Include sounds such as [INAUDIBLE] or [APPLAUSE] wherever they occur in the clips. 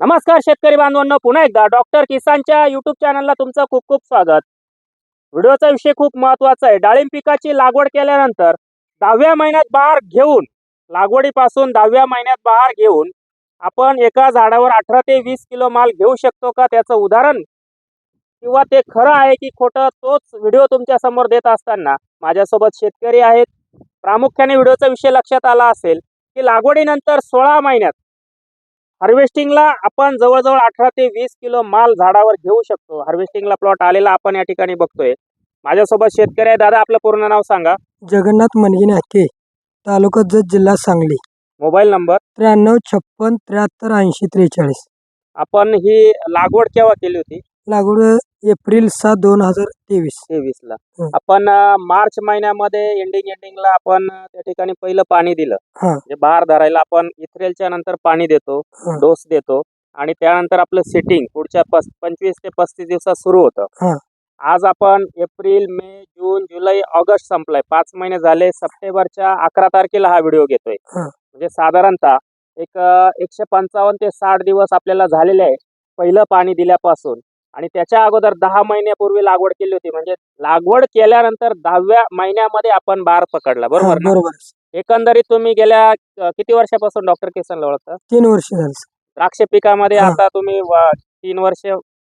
नमस्कार शेतकरी बांधवांनो पुन्हा एकदा डॉक्टर किसानच्या युट्यूब चॅनलला तुमचं खूप खूप स्वागत. व्हिडिओचा विषय खूप महत्त्वाचा आहे. डाळिंब पिकाची लागवड केल्यानंतर दहाव्या महिन्यात बहार घेऊन लागवडीपासून दहाव्या महिन्यात बहार घेऊन आपण एका झाडावर अठरा ते वीस किलो माल घेऊ शकतो का त्याचं उदाहरण? किंवा ते खरं आहे की खोटं तोच व्हिडिओ तुमच्यासमोर देत असताना माझ्यासोबत शेतकरी आहेत. प्रामुख्याने व्हिडिओचा विषय लक्षात आला असेल की लागवडीनंतर सोळा महिन्यात हार्वेस्टिंगला आपण जवळजवळ अठरा ते वीस किलो माल झाडावर घेऊ शकतो. हार्वेस्टिंगला प्लॉट आलेला आपण या ठिकाणी बघतोय. माझ्यासोबत शेतकरी आहे. दादा आपलं पूर्ण नाव सांगा. जगन्नाथ मनगिने हक्के तालुका जत जिल्हा सांगली. Mobile number? त्र्याण्णव छप्पन त्र्याहत्तर ऐंशी त्रेचाळीस. आपण ही लागवड केव्हा केली होती? लागवड एप्रिल सात दोन हजार तेवीस तेवीस ला हं. आपण अं, मार्च महिन्यामध्ये एंडिंग एंडिंगला आपण अं, त्या ठिकाणी पहिलं पाणी दिलं हा. म्हणजे बहार धरायला आपण इथ्रेलच्या नंतर पाणी देतो हा. डोस देतो आणि त्यानंतर आपलं सेटिंग पुढच्या पस पंचवीस ते पस्तीस दिवसात सुरू होतं. आज आपण एप्रिल मे जून जुलै ऑगस्ट संपलाय पाच महिने झाले सप्टेंबरच्या अकरा तारखेला हा व्हिडिओ घेतोय हा. म्हणजे साधारणतः एक अं, एकशे पंचावन्न ते साठ दिवस आपल्याला झालेले आहे पहिलं पाणी दिल्यापासून आणि त्याच्या अगोदर दहा महिन्यापूर्वी लागवड केली होती. म्हणजे लागवड केल्यानंतर दहाव्या महिन्यामध्ये आपण बार पकडला. बरोबर? बरोबर. एकंदरीत तुम्ही गेल्या किती वर्षापासून डॉक्टर किसन ओळखता? तीन वर्ष झाली द्राक्ष पिकामध्ये. आता तुम्ही तीन वर्ष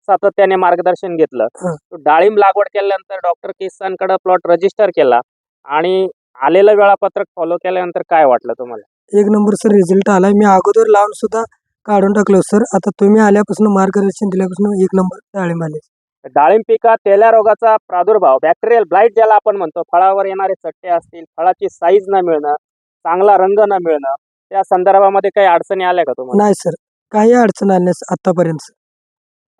सातत्याने मार्गदर्शन घेतलं. तो डाळिंब लागवड केल्यानंतर डॉक्टर किसानकडे प्लॉट रजिस्टर केला आणि आलेलं वेळापत्रक फॉलो केल्यानंतर काय वाटलं तुम्हाला? एक नंबर सर रिझल्ट आलाय मी अगोदर लावून सुद्धा काढून टाकलो. सर आता तुम्ही आल्यापासून मार्गदर्शन दिल्यापासून एक नंबर डाळिंब आले. डाळिंब पिकात तेल्या रोगाचा प्रादुर्भाव बॅक्टेरियल ब्लाइट ज्याला आपण म्हणतो फळावर येणारे चट्टे असतील फळाची साईज न मिळणं चांगला रंग न मिळणं त्या संदर्भामध्ये काही अडचणी आल्या का तुम्हाला? नाही सर. काही अडचण आली नाही आतापर्यंत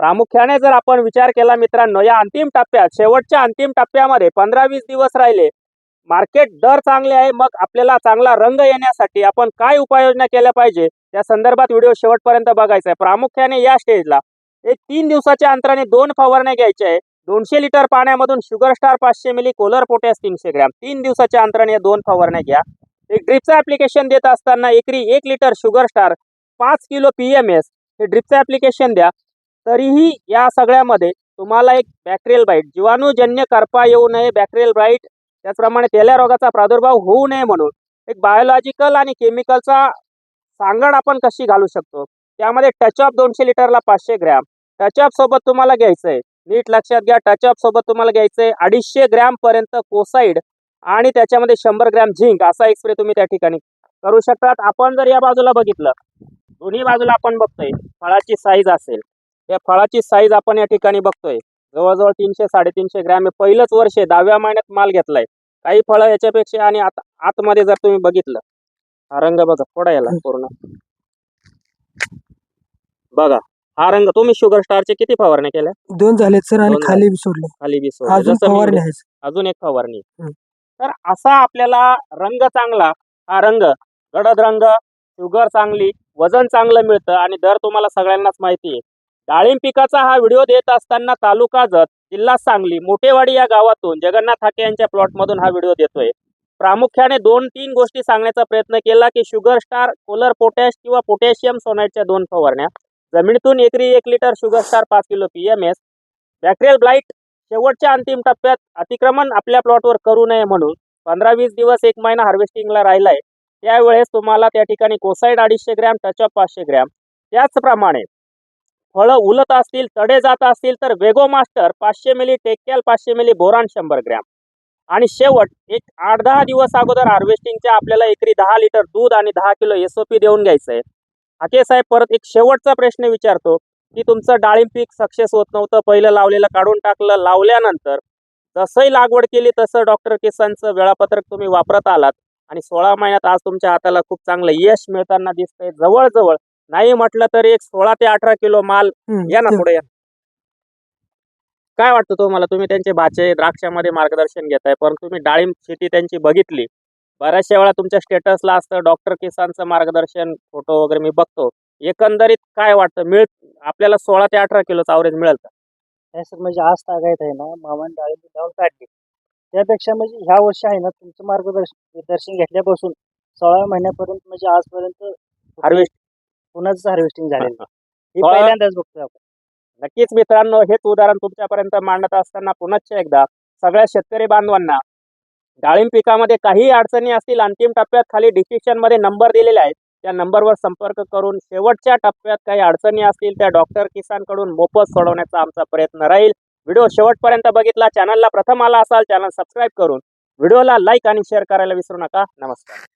प्रामुख्याने जर आपण विचार केला मित्रांनो या अंतिम टप्प्यात शेवटच्या अंतिम टप्प्यामध्ये पंधरा वीस दिवस राहिले मार्केट दर चांगले आहे मग आपल्याला चांगला रंग येण्यासाठी आपण काय उपाययोजना केल्या पाहिजे? त्या संदर्भात व्हिडिओ शेवटपर्यंत बघायचा आहे. प्रामुख्याने या स्टेजला एक तीन दिवसाच्या अंतराने दोन फवारण्या घ्यायच्या आहे. दोनशे लिटर पाण्यामधून शुगर स्टार पाचशे मिली कोलर पोटॅस तीनशे ग्रॅम. तीन दिवसाच्या अंतराने या दोन फवारण्या घ्या. एक ड्रिपचं ऍप्लिकेशन देत असताना एकरी एक लिटर शुगर स्टार पाच किलो पी एम एस हे ड्रिपचं ऍप्लिकेशन द्या. तरीही या सगळ्यामध्ये तुम्हाला एक बॅक्टेरियल बाईट जीवाणूजन्य करपा येऊ नये. बॅक्टेरियल बाईट त्याचप्रमाणे तेल्या रोगाचा प्रादुर्भाव होऊ नये म्हणून एक बायोलॉजिकल आणि केमिकलचा सांगड आपण कशी घालू शकतो? त्यामध्ये टचअप दोनशे लिटरला पाचशे ग्रॅम टचअप सोबत तुम्हाला घ्यायचं आहे नीट लक्षात घ्या टचअप सोबत तुम्हाला घ्यायचं आहे अडीचशे ग्रॅम पर्यंत कोसाईड आणि त्याच्यामध्ये शंभर ग्रॅम झिंक असा एक स्प्रे तुम्ही त्या ठिकाणी करू शकतात. आपण जर या बाजूला बघितलं दोन्ही बाजूला आपण बघतोय फळाची साईज असेल. या फळाची साईज आपण या ठिकाणी बघतोय. जवळजवळ तीनशे साडेतीनशे ग्रॅम हे पहिलंच वर्ष आहे. दहाव्या महिन्यात माल घेतलाय. काही फळं याच्यापेक्षा आणि आता आतमध्ये जर तुम्ही बघितलं हा रंग बघा थोडा याला पूर्ण. बघा हा रंग तुम्ही शुगर स्टारचे किती फवारण्या केल्या? दोन झालेत सर आणि दोन खाली बी सोडले खाली वीस अजून फवारणी आहे. अजून एक फवारणी. तर असा आपल्याला रंग चांगला हा रंग गडद रंग शुगर चांगली वजन चांगलं मिळतं आणि दर तुम्हाला सगळ्यांनाच माहिती आहे. डाळिंब पिकाचा हा व्हिडिओ देत असताना तालुका जत जिल्हा सांगली मोठेवाडी या गावातून जगन्नाथ हाके यांच्या प्लॉटमधून हा व्हिडिओ देतोय. प्रामुख्याने दोन तीन गोष्टी सांगण्याचा प्रयत्न केला की शुगर स्टार कोलर पोटॅश किंवा पोटॅशियम सोनाईटच्या दोन फवारण्या. जमिनीतून एकरी एक लिटर शुगर स्टार पाच kilo P M S bacterial blight शेवटच्या अंतिम टप्प्यात अतिक्रमण आपल्या प्लॉटवर करू नये म्हणून पंधरा वीस दिवस एक महिना हार्वेस्टिंगला राहिलाय. त्यावेळेस तुम्हाला त्या ठिकाणी कोसाईड अडीचशे ग्रॅम टचअप पाचशे ग्रॅम. त्याचप्रमाणे फळं उलत असतील तडे जात असतील तर वेगो मास्टर पाचशे मिली टेक्याल पाचशे मिली बोरान शंभर ग्रॅम. आणि शेवट एक आठ दहा दिवस अगोदर हार्वेस्टिंगच्या आपल्याला एकरी दहा लिटर दूध आणि दहा किलो एसओपी देऊन घ्यायचं आहे हाके साहेब परत एक शेवटचा प्रश्न विचारतो. की तुमचं डाळिंब पीक सक्सेस होत नव्हतं पहिलं लावलेलं काढून टाकलं लावल्यानंतर जसंही लागवड केली तसं डॉक्टर किसानचं वेळापत्रक तुम्ही वापरत आलात. आणि सोळा महिन्यात आज तुमच्या हाताला खूप चांगलं यश मिळताना दिसतंय जवळजवळ. नाही म्हटलं तर एक सोळा ते अठरा किलो माल या ना पुढे या. काय वाटतं तुम्हाला? तुम्ही त्यांचे भाचे द्राक्षामध्ये मार्गदर्शन घेताय परंतु तुम्ही डाळिंब शेती त्यांची बघितली. बऱ्याचशा वेळा तुमच्या स्टेटसला असतं डॉक्टर किसानचं मार्गदर्शन फोटो वगैरे मी बघतो. एकंदरीत काय वाटतं? मिळ आपल्याला सोळा ते अठरा किलोचं अवरेज मिळेल का? सर म्हणजे आज तागायत आहे ना मामाने डाळिंब लावून काढली. त्यापेक्षा म्हणजे ह्या वर्षी आहे ना तुमचं मार्गदर्शन दर्शन घेतल्यापासून सोळा महिन्यापर्यंत म्हणजे आजपर्यंत हार्वेस्ट पुन्हाच हार्वेस्टिंग झालेलं हे [LAUGHS] पहिल्यांदाच बघतोय आपण. नक्कीच मित्रांनो हेच उदाहरण तुमच्यापर्यंत मांडत असताना पुनश्च एकदा सगळ्या शेतकरी बांधवांना डाळिंब पिकामध्ये काही अडचणी असतील अंतिम टप्प्यात खाली डिस्क्रिप्शनमध्ये नंबर दिलेले आहेत त्या नंबरवर संपर्क करून शेवटच्या टप्प्यात काही अडचणी असतील त्या डॉक्टर किसानकडून मोफत सोडवण्याचा आमचा प्रयत्न राहील. व्हिडिओ शेवटपर्यंत बघितला चॅनलला प्रथम आला असाल चॅनल सबस्क्राईब करून व्हिडिओला लाईक आणि शेअर करायला विसरू नका. नमस्कार.